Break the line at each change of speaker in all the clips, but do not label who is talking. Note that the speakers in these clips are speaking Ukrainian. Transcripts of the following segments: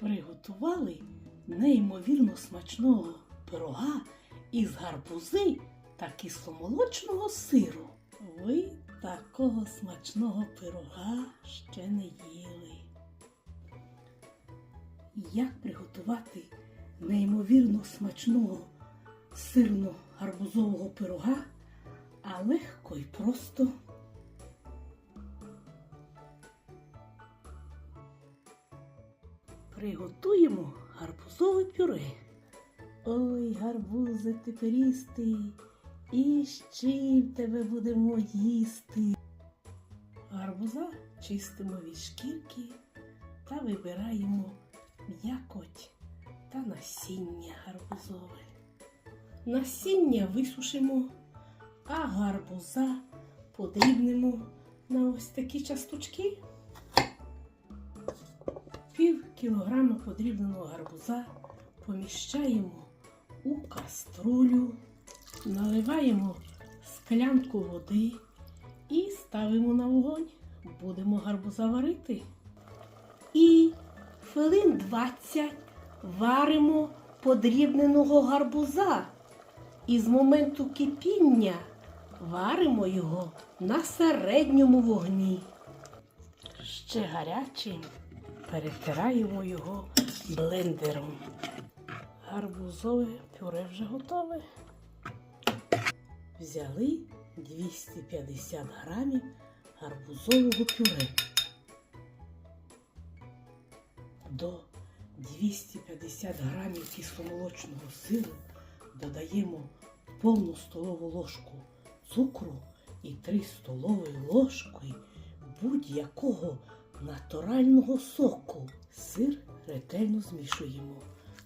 приготували неймовірно смачного пирога із гарбузи та кисломолочного сиру. Ви такого смачного пирога ще не їли. Як приготувати неймовірно смачного сирно-гарбузового пирога, а легко і просто. Приготуємо гарбузове пюре. Ой, гарбузи теперістий, і з чим тебе будемо їсти. Гарбуза чистимо від шкірки та вибираємо м'якоть та насіння гарбузове. Насіння висушимо, а гарбуза подрібнемо на ось такі часточки. Пів кілограма подрібненого гарбуза поміщаємо у каструлю, наливаємо склянку води і ставимо на вогонь. Будемо гарбуза варити. І хвилин 20 варимо подрібненого гарбуза. І з моменту кипіння варимо його на середньому вогні. Ще гарячим перетираємо його блендером. Гарбузове пюре вже готове. Взяли 250 грамів гарбузового пюре. До 250 грамів кисломолочного сиру додаємо повну столову ложку цукру і 3 столові ложки будь-якого натурального соку. Сир ретельно змішуємо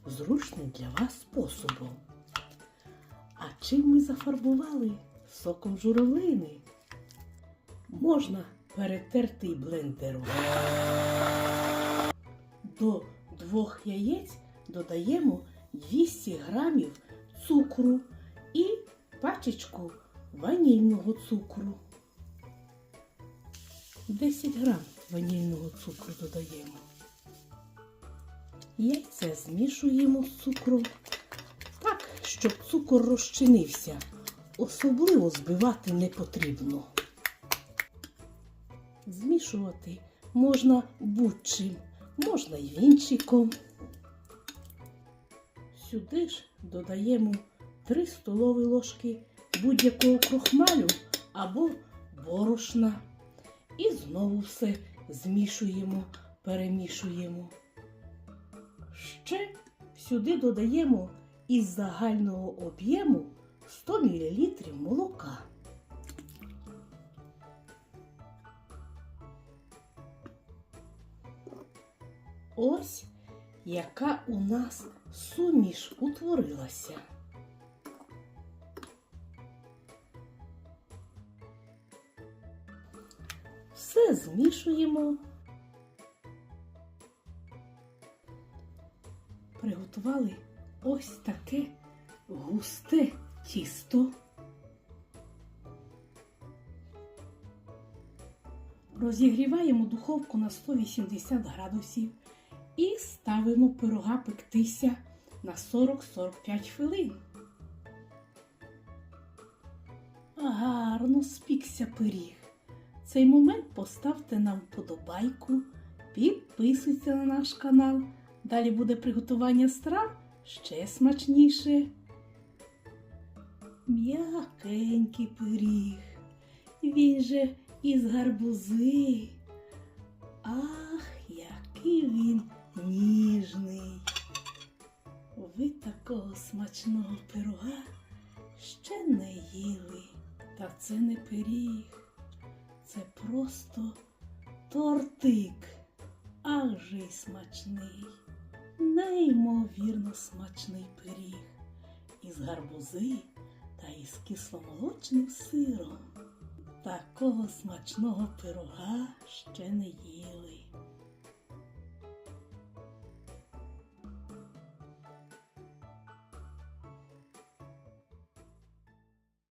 зручним для вас способом. А чим ми зафарбували соком журавлини? Можна перетертий блендером. До двох яєць додаємо 200 грамів цукру і пачечку ванільного цукру. 10 грам ванільного цукру додаємо. Яйце змішуємо з цукром так, щоб цукор розчинився. Особливо збивати не потрібно. Змішувати можна будь-чим, можна й вінчиком. Сюди ж додаємо 3 столові ложки будь-якого крохмалю або борошна. І знову все змішуємо, перемішуємо. Ще сюди додаємо із загального об'єму 100 мл молока. Ось яка у нас суміш утворилася. Все змішуємо. Приготували ось таке густе тісто. Розігріваємо духовку на 180 градусів і ставимо пирога пектися на 40-45 хвилин. Гарно спікся пиріг. Цей момент поставте нам вподобайку, підписуйтесь на наш канал. Далі буде приготування страв ще смачніше. М'якенький пиріг. Він же із гарбузи. Ах, який він ніжний. Ви такого смачного пирога ще не їли. Та це не пиріг. Це просто тортик. Ах же й смачний, неймовірно смачний пиріг із гарбузи та із кисломолочним сиром. Такого смачного пирога ще не їли.